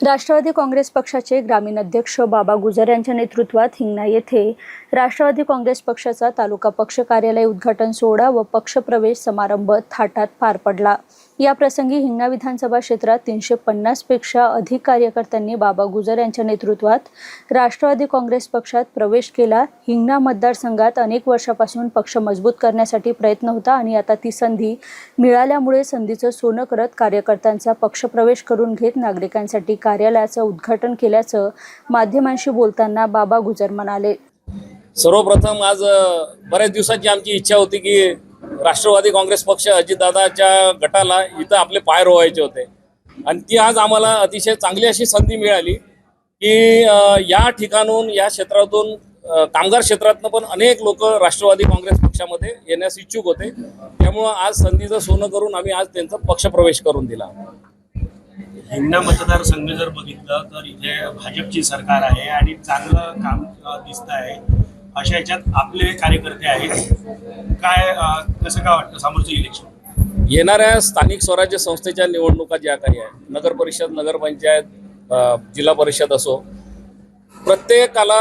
राष्ट्रवादी काँग्रेस पक्षाचे ग्रामीण अध्यक्ष बाबा गुजर यांच्या नेतृत्वात हिंगणा येथे राष्ट्रवादी काँग्रेस पक्षाचा तालुका पक्ष कार्यालय उद्घाटन सोहळा व पक्षप्रवेश समारंभ थाटात पार पडला. या प्रसंगी हिंगणा विधानसभा क्षेत्रात तीनशे पन्नासपेक्षा अधिक कार्यकर्त्यांनी बाबा गुजर यांच्या नेतृत्वात राष्ट्रवादी काँग्रेस पक्षात प्रवेश केला. हिंगणा मतदारसंघात अनेक वर्षापासून पक्ष मजबूत करण्यासाठी प्रयत्न होता आणि आता ती संधी मिळाल्यामुळे संधीचं सोनं करत कार्यकर्त्यांचा पक्षप्रवेश करून घेत नागरिकांसाठी कार्यालयाचं उद्घाटन केल्याचं माध्यमांशी बोलताना बाबा गुजर म्हणाले. सर्वप्रथम आज बऱ्याच दिवसाची आमची इच्छा होती की राष्ट्रवादी काँग्रेस पक्ष अजितदादाच्या गटाला इथं आपले पाय रोवायचे होते. आणि ती आज आम्हाला अतिशय चांगली अशी संधी मिळाली की या ठिकाणून या क्षेत्रातून कामगार क्षेत्रातनं पण अनेक लोक राष्ट्रवादी काँग्रेस पक्षामध्ये येण्यास इच्छुक होते. त्यामुळं आज संधीचं सोनं करून आम्ही आज त्यांचा पक्षप्रवेश करून दिला. हिंगणा मतदारसंघ जर बघितलं तर इथे भाजपची सरकार आहे आणि चांगलं काम दिसत आहे. अशा याच्यात आपले कार्यकर्ते आहेत. काय कसं काय वाटतं समोरचं इलेक्शन येणाऱ्या स्थानिक स्वराज्य संस्थेच्या निवडणुका ज्या काही आहेत नगर परिषद नगरपंचायत जिल्हा परिषद असो प्रत्येकाला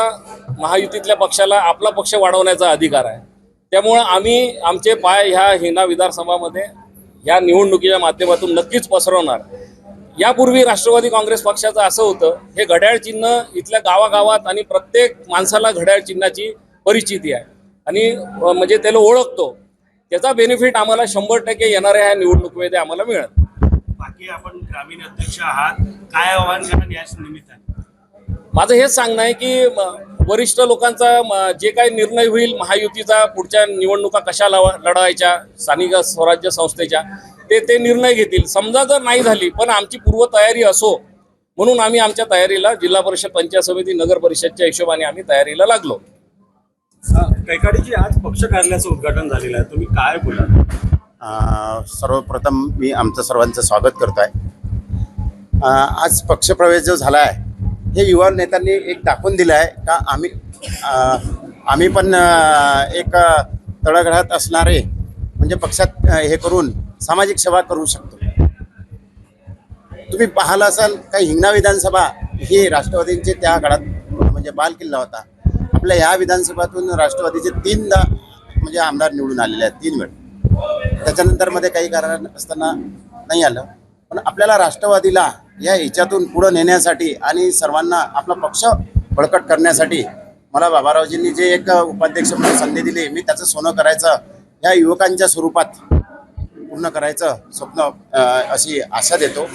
महायुतीतल्या पक्षाला आपला पक्ष वाढवण्याचा अधिकार आहे. त्यामुळं आम्ही आमचे पाय ह्या हिना विधानसभामध्ये ह्या निवडणुकीच्या माध्यमातून नक्कीच पसरवणार. यापूर्वी राष्ट्रवादी काँग्रेस पक्षाचं असं होतं हे घड्याळ चिन्ह इथल्या गावागावात आणि प्रत्येक माणसाला घड्याळ चिन्हाची परिचिती आहे. आणि म्हणजे त्याला ओळखतो. त्याचा बेनिफिट आम्हाला शंभर टक्के येणाऱ्या ह्या निवडणुकीमध्ये आम्हाला मिळत बाकी आपण ग्रामीण अध्यक्ष आहात. काय आव्हान कराल या निमित्ताने? माझं हेच सांगणं आहे की वरिष्ठ लोकांचा जे काही निर्णय होईल महायुतीचा पुढच्या निवडणुका कशा लढ- लढवायच्या स्थानिक स्वराज्य संस्थेच्या ते ते निर्णय घेतील. समजा जर नाही झाली पण आमची पूर्वतयारी असो म्हणून आम्ही आमच्या तयारीला जिल्हा परिषद पंचायत समिती नगर परिषदच्या हिशोबाने आम्ही तयारीला लागलो. कैकाडीची आज पक्ष कार्यालयाचं उद्घाटन झालेलं आहे. तुम्ही काय बोला? सर्वप्रथम मी आमचं सर्वांचं स्वागत करतो आहे आज पक्षप्रवेश जो झाला आहे हे युवा नेत्यांनी एक दाखवून दिलं आहे का आम्ही आम्ही पण एक अ, तळागाळात असणारे म्हणजे पक्षात हे करून सामाजिक सेवा करू शकतो. तुम्ही पाहिलं असाल काही हिंगणा विधानसभा ही राष्ट्रवादींचे त्या काळात म्हणजे बाल किल्ला होता. आपल्या ह्या विधानसभातून राष्ट्रवादीचे तीनदा म्हणजे आमदार निवडून आलेले आहेत तीन वेळ. त्याच्यानंतरमध्ये काही कारण असताना नाही आलं. पण आपल्याला राष्ट्रवादीला या ह्याच्यातून पुढं नेण्यासाठी आणि सर्वांना आपला पक्ष बळकट करण्यासाठी मला बाबारावजींनी जे एक उपाध्यक्ष म्हणून संधी दिली मी त्याचं सोनं करायचं या युवकांच्या स्वरूपात पूर्ण करायचं स्वप्न अशी आशा देतो.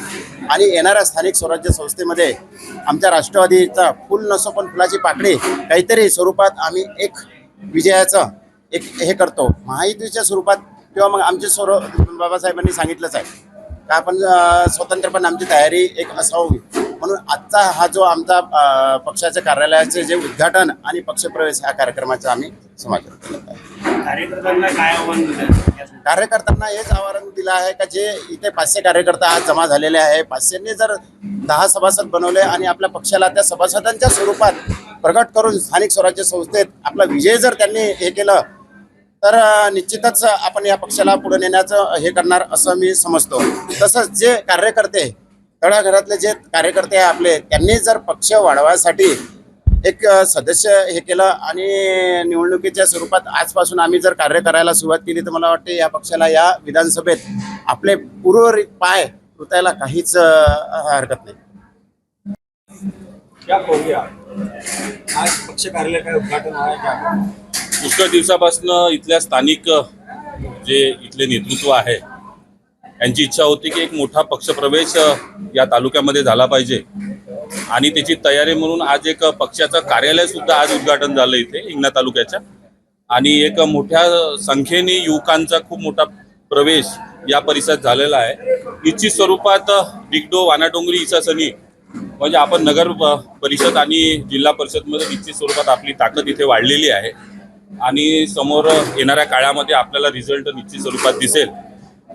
आणि येणाऱ्या स्थानिक स्वराज्य संस्थेमध्ये आमच्या राष्ट्रवादीचा फुल नसो पण फुलाची पाकळी काहीतरी स्वरूपात आम्ही एक विजयाचं एक हे करतो. महायुतीच्या स्वरूपात किंवा मग आमचे स्वरूप बाबासाहेबांनी सांगितलंच आहे. का आपण अ, स्वतंत्रपणे आमची तयारी एक असावी. म्हणून आजचा हा जो आमचा पक्षाच्या कार्यालयाचे जे उद्घाटन आणि पक्षप्रवेश या कार्यक्रमाचा आम्ही समाचार केलं आहे. कार्यकर्त्यांना काय आव्हान दिलं? कार्यकर्त्यांना हेच आवाहन दिलं आहे का जे इथे पाचशे कार्यकर्ता आज जमा झालेले आहे. पाचशेने जर दहा सभासद बनवले आणि आपल्या पक्षाला त्या सभासदांच्या स्वरूपात प्रकट करून स्थानिक स्वराज्य संस्थेत आपला विजय जर त्यांनी हे केलं तर निश्चितच आपण या पक्षाला पुढे नेण्याचं हे करणार असं मी समजतो. तसंच जे कार्यकर्ते तळाघरातले जे कार्यकर्ते आहे आपले त्यांनी जर पक्ष वाढवायसाठी एक सदस्य हे केलं आणि निवडणुकीच्या स्वरूपात आजपासून आम्ही जर कार्य करायला सुरुवात केली तर मला वाटते या पक्षाला या विधानसभेत आपले उर्वरित पाय रुतायला काहीच हरकत नाही. क्या आज पक्ष कार्यालय काय उद्घाटन आहे क्या पुष्कळ दिवसापासून इथल्या स्थानिक जे इथले नेतृत्व आहे यांची इच्छा होती की एक मोठा पक्षप्रवेश या तालुक्यामध्ये झाला पाहिजे. आणि त्याची तयारी म्हणून आज एक पक्षाचं कार्यालय सुद्धा आज उद्घाटन झालं इथे हिंगणा तालुक्याच्या. आणि एक मोठ्या संख्येने युवकांचा खूप मोठा प्रवेश या परिसरात झालेला आहे. निश्चित स्वरूपात डिगडो वानाडोंगरी इसासनी म्हणजे आपण नगर प- परिषद आणि जिल्हा परिषदमध्ये निश्चित स्वरूपात आपली ताकद इथे वाढलेली आहे. आणि समोर येणाऱ्या काळामध्ये आपल्याला रिझल्ट निश्चित स्वरूपात दिसेल.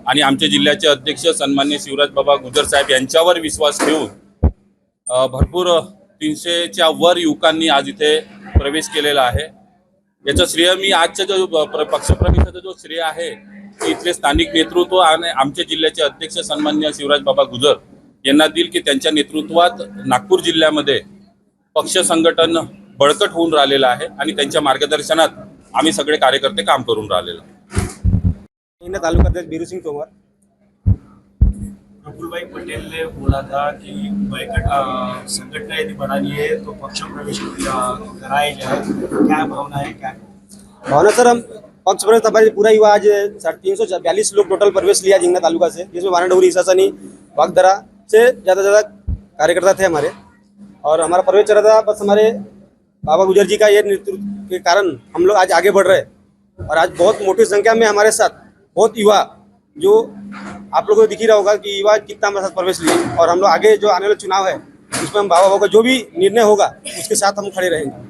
आणि आमच्या जिल्ह्याचे अध्यक्ष सन्मान्य शिवराज बाबा गुजर साहेब यांच्यावर विश्वास ठेवून भरपूर तीनशेच्या वर युवकांनी आज इथे प्रवेश केलेला आहे. याचं श्रेय मी आजच्या जो प- पक्षप्रवेशाचा जो श्रेय आहे इथले स्थानिक नेतृत्व आणि आमच्या जिल्ह्याचे अध्यक्ष सन्मान्य शिवराज बाबा गुजर यांना देईल की त्यांच्या नेतृत्वात नागपूर जिल्ह्यामध्ये पक्ष संघटन बळकट होऊन राहिलेलं आहे आणि त्यांच्या मार्गदर्शनात आम्ही सगळे कार्यकर्ते काम करून राहिलेलो हिंगना तालुका अध्यक्ष बीरू सिंह तोमर। प्रफुल्ल भाई पटेल ने बोला था कि बैकट अ, यदि बनानी है तो पक्ष प्रवेश अ, कराए जाए क्या भावना है क्या? भावना सर हम पक्ष प्रवेश हमारे पूरा युवा आज साढ़े तीन सौ बयालीस लोग टोटल प्रवेश लिया जिंगना तालुका से जिसमें वाराडोरी ईसासनी वागदरा से ज़्यादा ज़्यादा कार्यकर्ता थे हमारे। और हमारा प्रवेश चल रहा था बस हमारे बाबा गुजर जी का ये नेतृत्व के कारण हम लोग आज आगे बढ़ रहे और आज बहुत मोटी संख्या में हमारे साथ बहुत युवा जो आप लोगों को दिख ही रहा होगा कि युवा कितना हमारे साथ प्रवेश लिए और हम लोग आगे जो आने वाला चुनाव है उसमें हम बाबा बाबा का जो भी निर्णय होगा उसके साथ हम खड़े रहेंगे।